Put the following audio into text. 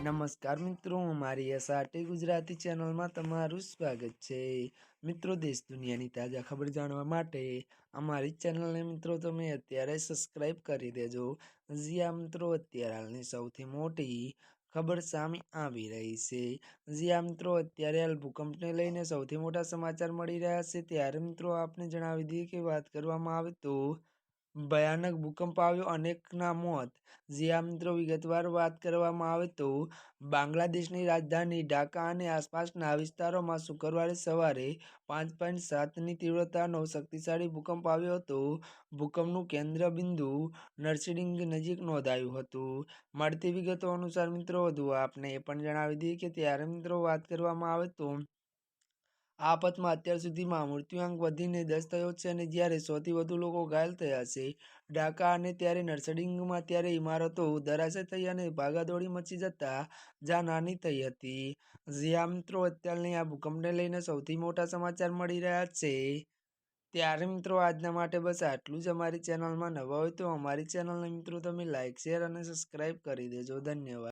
નમસ્કાર મિત્રો, મારી એસઆરટી ગુજરાતી ચેનલમાં તમારું સ્વાગત છે. મિત્રો, દેશ દુનિયાની તાજા ખબર જાણવા માટે અમારી ચેનલને મિત્રો તમે અત્યારે સબસ્ક્રાઈબ કરી દેજો. જ્યાં મિત્રો, અત્યારે હાલની સૌથી મોટી ખબર સામે આવી રહી છે. જ્યાં મિત્રો, અત્યારે હાલ ભૂકંપને લઈને સૌથી મોટા સમાચાર મળી રહ્યા છે. ત્યારે મિત્રો, આપને જણાવી દઈએ કે વાત કરવામાં આવે તો ભયાનક ભૂકંપ આવ્યો. અનેકના મોત. જ્યાં મિત્રો વિગતવાર વાત કરવામાં આવે તો, બાંગ્લાદેશની રાજધાની ઢાકા અને આસપાસના વિસ્તારોમાં શુક્રવારે સવારે પાંચ પોઈન્ટ સાતની તીવ્રતાનો શક્તિશાળી ભૂકંપ આવ્યો હતો. ભૂકંપનું કેન્દ્ર બિંદુ નર્સિડિંગ નજીક નોંધાયું હતું. મળતી વિગતો અનુસાર મિત્રો, વધુ આપને એ પણ જણાવી દઈએ કે ત્યારે મિત્રો, વાત કરવામાં આવે તો આ આફતમાં અત્યાર સુધીમાં મૃત્યુઆંક વધીને દસ થયો છે અને જ્યારે સૌથી વધુ લોકો ઘાયલ થયા છે, ઢાકા અને ત્યારે નર્સરીંગમાં ત્યારે ઇમારતો ધરાશય થઈ અને ભાગાદોડી મચી જતા જાનહાની થઈ હતી. જ્યાં મિત્રો, અત્યારની આ ભૂકંપને લઈને સૌથી મોટા સમાચાર મળી રહ્યા છે. ત્યારે મિત્રો, આજના માટે બસ આટલું જ અમારી ચેનલમાં નવા હોય તો અમારી ચેનલને મિત્રો તમે લાઇક શેર અને સબસ્ક્રાઈબ કરી દેજો. ધન્યવાદ.